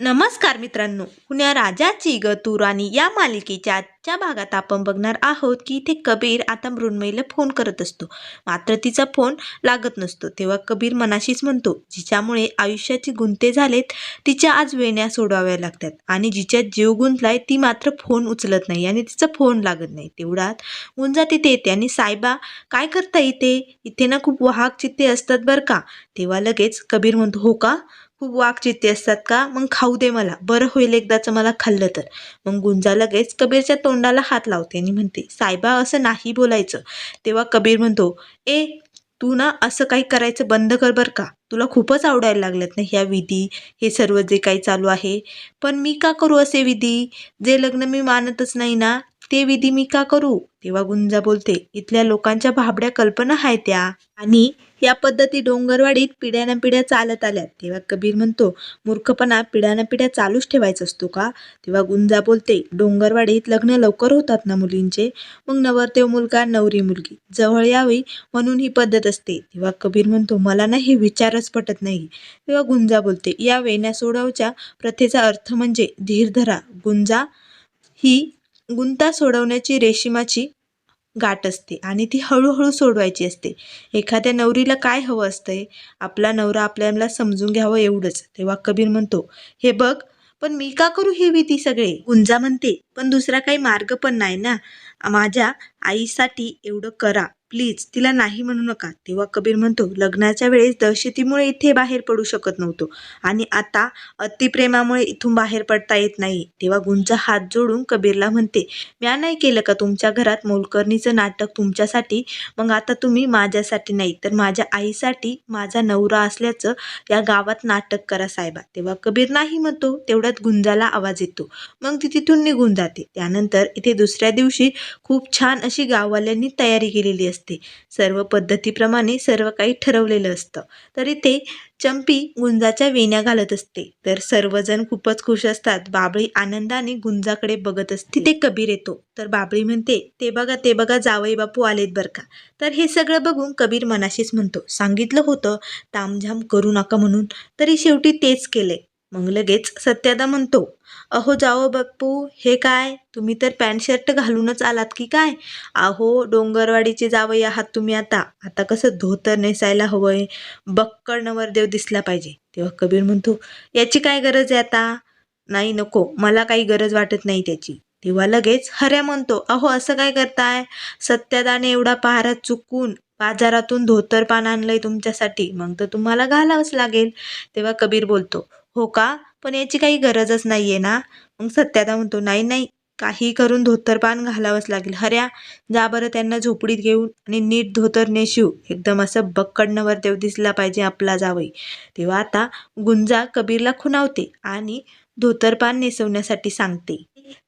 नमस्कार मित्रांनो. पुण्या राजाची ग तू राणी या मालिकेच्या आजच्या भागात आपण बघणार आहोत की इथे कबीर आता मृण्मयीला फोन करत असतो. मात्र तिचा फोन लागत नसतो. तेव्हा कबीर मनाशीच म्हणतो जिच्यामुळे आयुष्याची गुंते झालेत तिच्या आज वेण्या सोडवाव्या लागतात. आणि जिच्यात जीव गुंतलाय ती मात्र फोन उचलत नाही आणि तिचा फोन लागत नाही. तेवढ्यात गुंजा तिथे येते आणि सायबा काय करता इथे? इथे ना खूप वाहक चित्ते असतात बरं का? तेव्हा लगेच कबीर म्हणतो हो का? खूप वाकचित्ते असतात का? मग खाऊ दे मला. बरं होईल एकदाचं मला खाल्लं तर. मग गुंजा लगेच कबीरच्या तोंडाला हात लावते. आणि म्हणते साहेबा असं नाही बोलायचं. तेव्हा कबीर म्हणतो ए तू ना असं काही करायचं बंद कर बरं का. तुला खूपच आवडायला लागल्यात ना ह्या विधी. हे सर्व जे काही चालू आहे. पण मी का करू असे विधी? जे लग्न मी मानतच नाही ना. ते विधी मी का करू? तेव्हा गुंजा बोलते इथल्या लोकांच्या भाबड्या कल्पना आहेत त्या. आणि या पद्धती डोंगरवाडीत पिढ्यानं पिढ्या चालत आल्या तेव्हा कबीर म्हणतो मूर्खपणा पिढ्यानं पिढ्या चालूच ठेवायचा असतो का? तेव्हा गुंजा बोलते डोंगरवाडीत लग्न लवकर होतात ना मुलींचे? मग नवरदेव मुलगा नवरी मुलगी. जवळ यावी म्हणून ही पद्धत असते. तेव्हा कबीर म्हणतो मला ना हे विचारच पटत नाही. तेव्हा गुंजा बोलते या वेण्या सोडवच्या प्रथेचा अर्थ म्हणजे धीर धरा. गुंजा ही गुंता सोडवण्याची रेशिमाची गाठ असते आणि ती हळूहळू सोडवायची असते. एखाद्या नवरीला काय हवं असतंय? आपला नवरा आपल्याला समजून घ्यावं एवढंच. तेव्हा कबीर म्हणतो हे बघ पण मी का करू ही विधी सगळे गुंजा म्हणते पण दुसरा काही मार्ग पण नाही ना. माझ्या आईसाठी एवढं करा. प्लीज तिला नाही म्हणू नका. तेव्हा कबीर म्हणतो लग्नाच्या वेळेस दहशतीमुळे इथे बाहेर पडू शकत नव्हतो. आणि आता अतिप्रेमामुळे इथून बाहेर पडता येत नाही. तेव्हा गुंजा हात जोडून कबीरला म्हणते म्या नाही केलं का तुमच्या घरात मोलकर्णीचं नाटक तुमच्यासाठी? मग आता तुम्ही माझ्यासाठी नाही तर माझ्या आईसाठी माझा नवरा असल्याचं या गावात नाटक करा साहेबा. तेव्हा कबीर नाही म्हणतो तेवढ्यात गुंजाला आवाज येतो. मग ती तिथून निघून जाते. त्यानंतर इथे दुसऱ्या दिवशी खूप छान अशी गाववाल्यांनी तयारी केलेली असते. सर्व पद्धतीप्रमाणे सर्व काही ठरवलेलं असतं. तर इथे चंपी गुंजाच्या वेण्या घालत असते. तर सर्वजण खूपच खुश असतात. बाबळी आनंदाने गुंजाकडे बघत असते. तिथे कबीर येतो. तर बाबळी म्हणते ते बघा ते बघा जावई बापू आलेत बरं का? तर हे सगळं बघून कबीर मनाशीच म्हणतो सांगितलं होतं तामझाम करू नका म्हणून. तरी शेवटी तेच केले. मग लगेच सत्यादा म्हणतो अहो जाओ बाप्पू हे काय? तुम्ही तर पॅन्ट शर्ट घालूनच आलात की काय? अहो डोंगरवाडीचे जावई आहात तुम्ही आता. आता कसं धोतर नेसायला हवंय बक्कड नवरदेव दिसला पाहिजे. तेव्हा कबीर म्हणतो याची काय गरज आहे आता? नाही नको. मला काही गरज वाटत नाही त्याची. तेव्हा लगेच हऱ्या म्हणतो अहो असं काय करताय? सत्यादाने एवढा पहारा चुकून बाजारातून धोतर पान आणलंय तुमच्यासाठी. मग तर तुम्हाला घालावंच लागेल. तेव्हा कबीर बोलतो हो का? पण याची काही गरजच नाही आहे ना. मग सत्यादा म्हणतो नाही नाही काही करून धोतरपान घालावंच लागेल. हऱ्या जा बरं त्यांना झोपडीत घेऊन आणि नीट धोतर नेशिव. एकदम असं बक्कडणवर देव दिसला पाहिजे आपला जावई. तेव्हा आता गुंजा कबीरला खुणावते आणि धोतरपान नेसवण्यासाठी सांगते.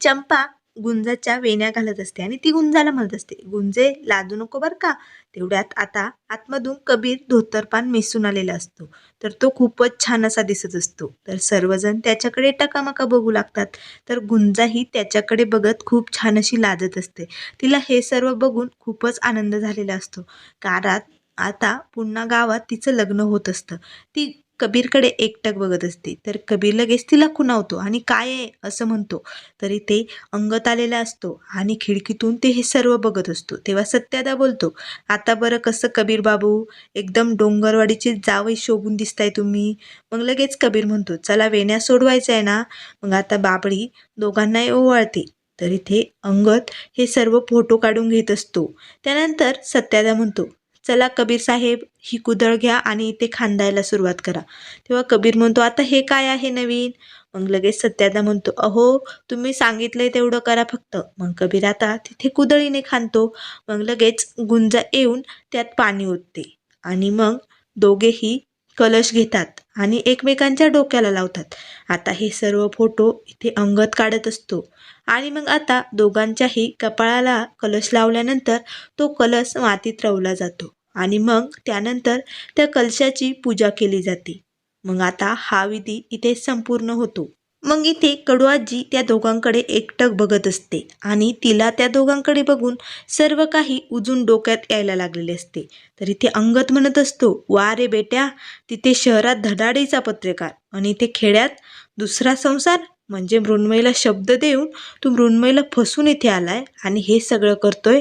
चंपा गुंजाच्या वेण्या घालत असते आणि ती गुंजाला म्हणत असते गुंजे लादू नको बरं का? तेवढ्यात आता आतमधून कबीर धोतरपान मिसून आलेला असतो. तर तो खूपच छान असा दिसत असतो. तर सर्वजण त्याच्याकडे टकामका बघू लागतात. तर गुंजाही त्याच्याकडे बघत खूप छान अशी लाजत असते. तिला हे सर्व बघून खूपच आनंद झालेला असतो. कारण आता पुन्हा गावात तिचं लग्न होत असतं. ती कबीरकडे एकटक बघत असते. तर कबीर लगेच तिला खुणावतो आणि काय आहे असं म्हणतो. तरी ते अंगत आलेला असतो आणि खिडकीतून ते हे सर्व बघत असतो. तेव्हा सत्यादा बोलतो आता बरं कसं कबीर बाबू? एकदम डोंगरवाडीचे जावई शोभून दिसताय तुम्ही. मग लगेच कबीर म्हणतो चला वेण्या सोडवायचं आहे ना. मग आता बाबळी दोघांनाही ओवाळते. तर इथे अंगत हे सर्व फोटो काढून घेत असतो. त्यानंतर सत्यादा म्हणतो चला कबीर साहेब ही कुदळ घ्या आणि इथे खांदायला सुरुवात करा. तेव्हा कबीर म्हणतो आता हे काय आहे नवीन? मग लगेच सत्यादा म्हणतो अहो तुम्ही सांगितलंय तेवढं करा फक्त. मग कबीर आता तिथे कुदळीने खांदतो. मग लगेच गुंजा येऊन त्यात पाणी ओतते. आणि मग दोघेही कलश घेतात आणि एकमेकांच्या डोक्याला लावतात. आता हे सर्व फोटो इथे अंगत काढत असतो. आणि मग आता दोघांच्याही कपाळाला कलश लावल्यानंतर तो कलश मातीत रवला जातो. आणि मग त्यानंतर त्या कलशाची पूजा केली जाते. मग आता हा विधी इथे संपूर्ण होतो. मग इथे कडुआजी त्या दोघांकडे एकटक बघत असते आणि तिला त्या दोघांकडे बघून सर्व काही उजून डोक्यात यायला लागलेले असते. तर इथे अंगत म्हणत असतो वा रे बेट्या तिथे शहरात धडाडीचा पत्रकार आणि इथे खेड्यात दुसरा संसार म्हणजे मृण्मयीला शब्द देऊन तू मृण्मयीला फसून इथे आलाय आणि हे सगळं करतोय?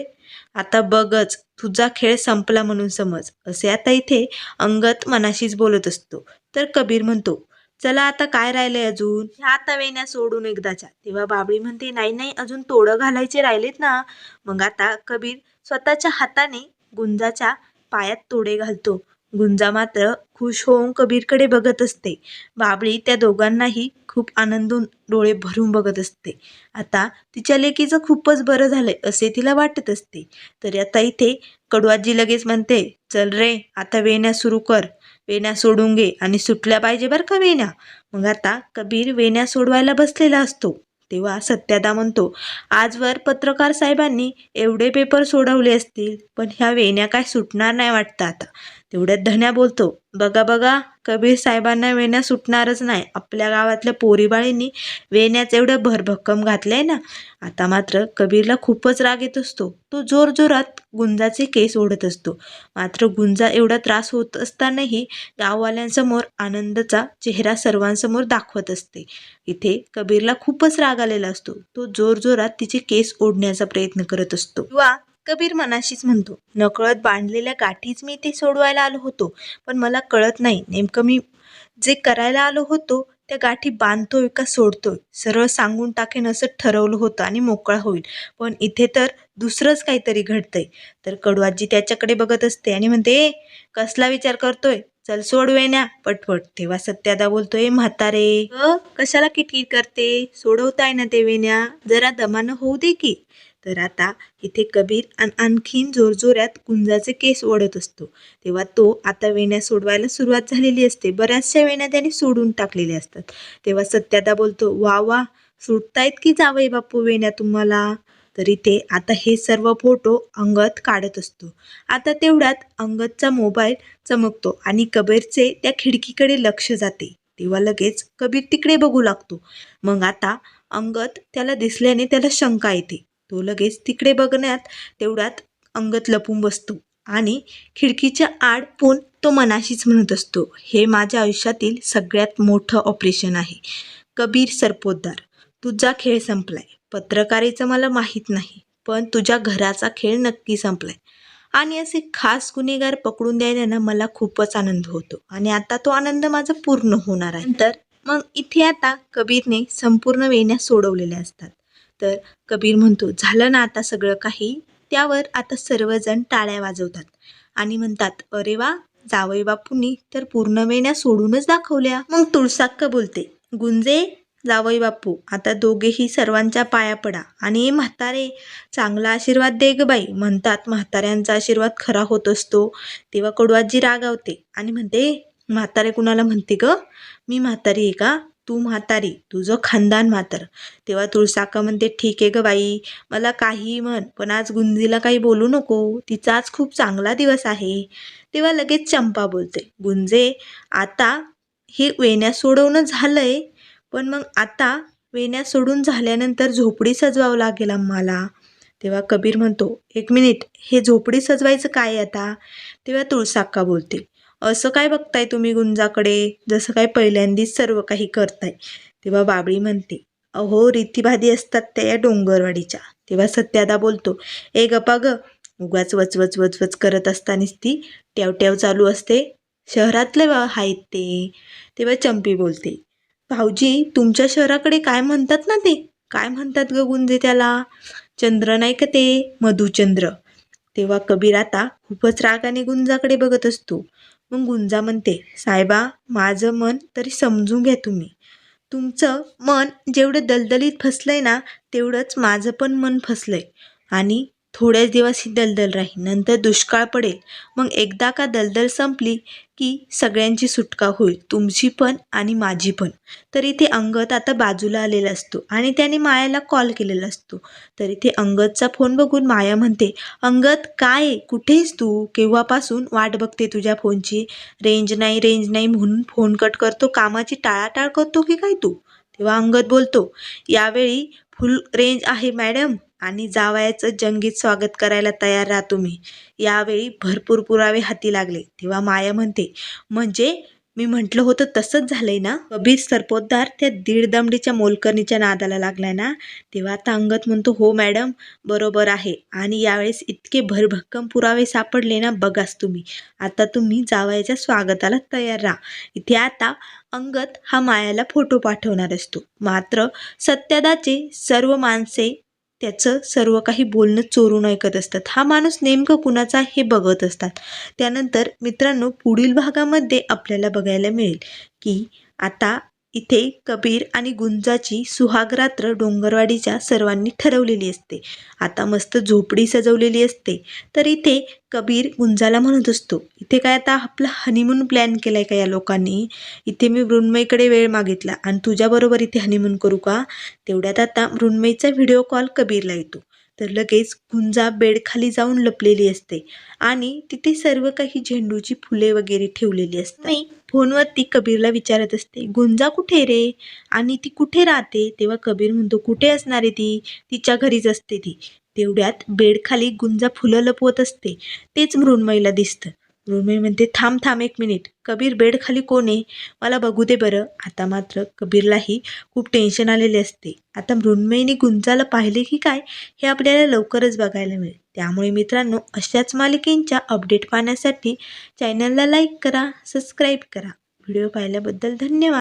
आता बघच तुझा खेळ संपला म्हणून समज असे आता इथे अंगत मनाशीच बोलत असतो. तर कबीर म्हणतो चला आता काय राहिलंय अजून? ह्या आता सोडून एकदाच्या. तेव्हा बाबळी म्हणते नाही नाही अजून तोडं घालायचे राहिलेत ना. मग आता कबीर स्वतःच्या हाताने गुंजाच्या पायात तोडे घालतो. गुंजा मात्र खुश होऊन कबीरकडे बघत असते. बाबळी त्या दोघांनाही खूप आनंदून डोळे भरून बघत असते. आता तिच्या लेकीचं खूपच बरं झालंय असे तिला वाटत असते. तरी आता इथे कडवाजी लगेच म्हणते चल रे आता वेण्या सुरू कर. वेण्या सोडून घे आणि सुटल्या पाहिजे बरं का वेण्या. मग आता कबीर वेण्या सोडवायला बसलेला असतो. तेव्हा सत्यादा म्हणतो आजवर पत्रकार साहेबांनी एवढे पेपर सोडवले असतील पण ह्या वेण्या काय सुटणार नाही वाटतं आता तेवढ्यात धन्या बोलतो बघा बघा कबीर साहेबांना वेण्या सुटणारच नाही. आपल्या गावातल्या पोरीबाळींनी वेण्याच एवढं भरभक्कम घातलंय ना आता मात्र कबीरला खूपच राग येत असतो. तो जोरजोरात गुंजाचे केस ओढत असतो. मात्र गुंजा एवढा त्रास होत असतानाही गाववाल्यांसमोर आनंदचा चेहरा सर्वांसमोर दाखवत असते. इथे कबीरला खूपच राग आलेला असतो. तो जोरजोरात तिचे केस ओढण्याचा प्रयत्न करत असतो. किंवा कबीर मनाशीच म्हणतो नकळत बांधलेल्या गाठीच मी ते सोडवायला आलो होतो पण मला कळत नाही नेमकं मी जे करायला आलो होतो त्या गाठी बांधतोय का सोडतोय? सरळ सांगून टाकेन असं ठरवलं होतं आणि मोकळा होईल. पण इथे तर दुसरंच काहीतरी घडतंय. तर कडवाजी त्याच्याकडे बघत असते आणि म्हणते "ए, कसला विचार करतोय? चल सोडवे ना पटपट. तेव्हा सत्यादा बोलतोय म्हातारे कशाला किटकिट करते? सोडवताय ना ते वेण्या जरा दमानं होऊ दे की. तर आता इथे कबीर आणखीन जोरजोरात गुंजाचे केस ओढत असतो. तेव्हा तो आता वेण्या सोडवायला सुरुवात झालेली असते. बऱ्याचशा वेण्या त्याने सोडून टाकलेल्या असतात. तेव्हा सत्यादा बोलतो वा वा सुटतायत की जावई बापू वेण्या तुम्हाला? तर इथे आता हे सर्व फोटो अंगत काढत असतो. आता तेवढ्यात अंगतचा मोबाईल चमकतो आणि कबीरचे त्या खिडकीकडे लक्ष जाते. तेव्हा लगेच कबीर तिकडे बघू लागतो. मग आता अंगत त्याला दिसल्याने त्याला शंका येते. तो लगेच तिकडे बघण्यात तेवढ्यात अंगत लपून बसतो आणि खिडकीच्या आड पण तो मनाशीच म्हणत असतो हे माझ्या आयुष्यातील सगळ्यात मोठं ऑपरेशन आहे. कबीर सरपोतदार तुझा खेळ संपलाय. पत्रकारीचं मला माहीत नाही पण तुझ्या घराचा खेळ नक्की संपलाय. आणि असे खास गुन्हेगार पकडून द्यायला मला खूपच आनंद होतो आणि आता तो आनंद माझा पूर्ण होणार आहे. नंतर मग इथे आता कबीरने संपूर्ण वेण्या सोडवलेल्या असतात. तर कबीर म्हणतो झालं ना आता सगळं काही? त्यावर आता सर्वजण टाळ्या वाजवतात आणि म्हणतात अरे वा जावई बापूंनी तर पूर्ण वेण्या सोडूनच दाखवल्या. मग तुळसाक्क बोलते गुंजे जावई बापू आता दोघेही सर्वांच्या पाया पडा आणि म्हातारे चांगला आशीर्वाद दे ग बाई. म्हणतात म्हाताऱ्यांचा आशीर्वाद खरा होत असतो. तेव्हा कडवाजी रागावते आणि म्हणते म्हातारे कुणाला म्हणते ग? मी म्हातारी आहे का? तू म्हातारी तुझं खानदान म्हातर. तेव्हा तुळसाका म्हणते ठीक आहे ग बाई. मला काही म्हण पण आज गुंजीला काही बोलू नको. तिचा आज खूप चांगला दिवस आहे. तेव्हा लगेच चंपा बोलते गुंजे आता हे वेण्या सोडवणं झालंय पण मग आता वेण्या सोडून झाल्यानंतर झोपडी सजवावं लागेल आम्हाला. तेव्हा कबीर म्हणतो एक मिनिट हे झोपडी सजवायचं काय आता? तेव्हा तुळसाक्का बोलते असं काय बघताय तुम्ही गुंजाकडे? जसं काय पहिल्यांदीच सर्व काही करताय. तेव्हा बाबळी म्हणते अहो रीतीभादी असतात त्या या डोंगरवाडीच्या. तेव्हा सत्यादा बोलतो ए गप्पा ग उगाच वचवच वचवच करत असतानाच ती ट्यावट्याव चालू असते. शहरातले आहेत ते. तेव्हा चंपी बोलते भाऊजी तुमच्या शहराकडे काय म्हणतात ना ते? काय म्हणतात ग गुंजे त्याला? चंद्र नाही का ते? मधुचंद्र. तेव्हा कबीर आता खूपच रागाने गुंजाकडे बघत असतो. मग गुंजा म्हणते साहेबा माझं मन तरी समजून घ्या तुम्ही. तुमचं मन जेवढं दलदलीत फसलंय ना तेवढंच माझं पण मन फसलंय. आणि थोड्याच दिवस ही दलदल राहील नंतर दुष्काळ पडेल. मग एकदा का दलदल संपली की सगळ्यांची सुटका होईल तुमची पण आणि माझी पण. तर इथे अंगद आता बाजूला आलेला असतो आणि त्याने मायाला कॉल केलेला असतो. तर इथे अंगदचा फोन बघून माया म्हणते अंगद काय कुठेच तू? केव्हापासून वाट बघते तुझ्या फोनची? रेंज नाही रेंज नाही म्हणून फोन कट करतो कामाची टाळाटाळ करतो की काय तू? तेव्हा अंगद बोलतो यावेळी फुल रेंज आहे मॅडम आणि जावयाचं जंगीत स्वागत करायला तयार राहा तुम्ही. यावेळी भरपूर पुरावे हाती लागले. तेव्हा माया म्हणते म्हणजे मी म्हटलं होतं तसंच झालंय ना? कबीर सरपोतदार त्या दीडदमडीच्या मोलकर्णीच्या नादाला लागलाय ना? तेव्हा आता अंगत म्हणतो हो मॅडम बरोबर आहे. आणि यावेळेस इतके भरभक्कम पुरावे सापडले ना बघाच तुम्ही. आता तुम्ही जावयाच्या स्वागताला तयार राहा. इथे आता अंगत हा मायाला फोटो पाठवणार असतो. मात्र सत्यदाचे सर्व माणसे त्याचं सर्व काही बोलणं चोरून ऐकत असतात. हा माणूस नेमकं कुणाचा हे बघत असतात. त्यानंतर मित्रांनो पुढील भागामध्ये आपल्याला बघायला मिळेल की आता इथे कबीर आणि गुंजाची सुहागरात्र डोंगरवाडीच्या सर्वांनी ठरवलेली असते. आता मस्त झोपडी सजवलेली असते. तर इथे कबीर गुंजाला म्हणत असतो इथे काय आता आपला हनीमून प्लॅन केला आहे का या लोकांनी? इथे मी मृण्मयीकडे वेळ मागितला आणि तुझ्याबरोबर इथे हनीमून करू का? तेवढ्यात आता मृण्मयीचा व्हिडिओ कॉल कबीरला येतो. तर लगेच गुंजा बेडखाली जाऊन लपलेली असते आणि तिथे सर्व काही झेंडूची फुले वगैरे ठेवलेली असतात. फोनवरती कबीरला विचारत असते गुंजा कुठे रे? आणि ती कुठे राहते? तेव्हा कबीर म्हणतो कुठे असणार आहे ती? तिच्या घरीच असते ती. तेवढ्यात बेडखाली गुंजा फुलं लपवत असते. तेच मृण्मयीला दिसतं. मृण्मयी म्हणते थांब थांब एक मिनिट. कबीर बेडखाली कोण आहे? मला बघू दे बरं. आता मात्र कबीरलाही खूप टेन्शन आलेले असते. आता मृण्मयीने गुंजाला पाहिले की काय? हे आपल्याला लवकरच बघायला मिळेल. त्यामुळे मित्रांनो अशाच मालिकेंच्या अपडेट पाहण्यासाठी चॅनलला लाईक करा सबस्क्राईब करा. व्हिडिओ पाहिल्याबद्दल धन्यवाद.